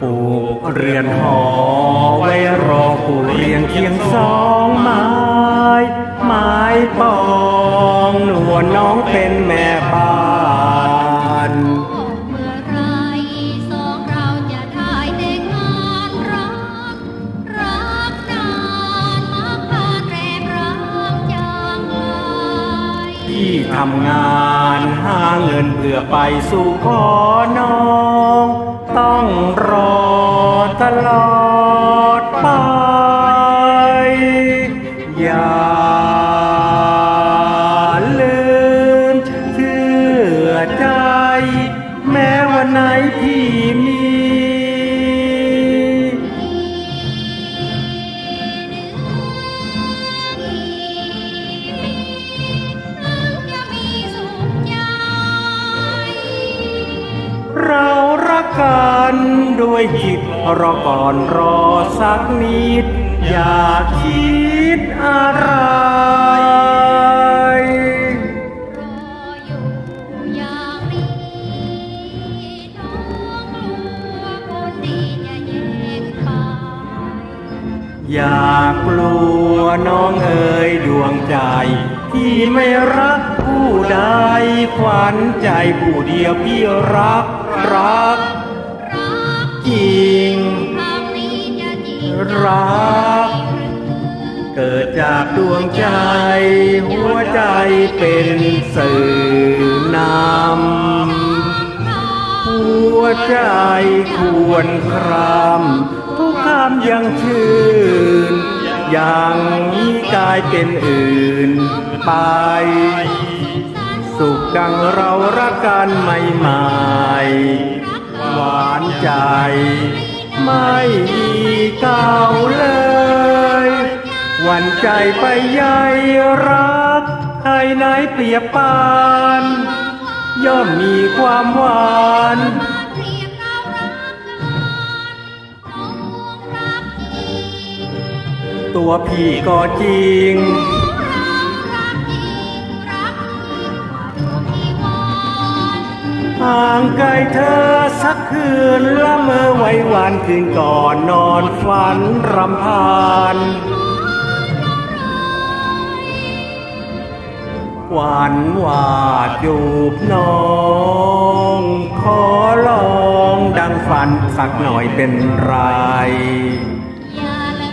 ปูเรือนหอไว้รอผู้เรียงเคียงสองไม้ไม้ปองหนวลน้องเป็นแม่บ้าน ที่ทำงานหาเงินเพื่อไปสู่ขอน้อง ต้องรอตลอดไป อย่าลืมเชื่อใจ แม้วันไหนพี่มี กันด้วยจิรอก่อนรอสักนิด อย่าคิดอะไรรออยู่อย่างนี้น้องกลัวคนดีจะแยกไปอย่ากลัวน้องเอ๋ยดวงใจ ที่ไม่รักผู้ใดขวัญใจผู้เดียวพี่รักรักรัก จริง รัก เกิดจากดวงใจ หัวใจเป็นสื่อนำหัวใจควรครำทุกคำยังชื่น ยังกลายเป็นอื่นไป สุขดังเรารักกันใหม่ๆ หวานใจ ไม่มีเก่าเลย หวันใจไปใหญ่รักใครไหนเปรียบปาน ย่อมมีความหวานตัวพี่ก็จริง ห่างไกลเธอสักคืนละเมอไว้วันคืนก่อนนอนฝันรำพานหวานวาดจูบน้องขอลองดังฝันสักหน่อยเป็นไรอย่าเล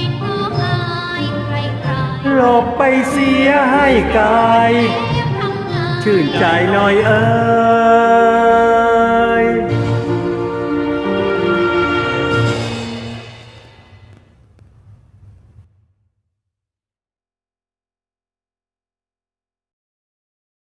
ยเพราะอายใครใครหลบไปเสียให้ไกลทำงาน ชื่นใจหน่อยเออ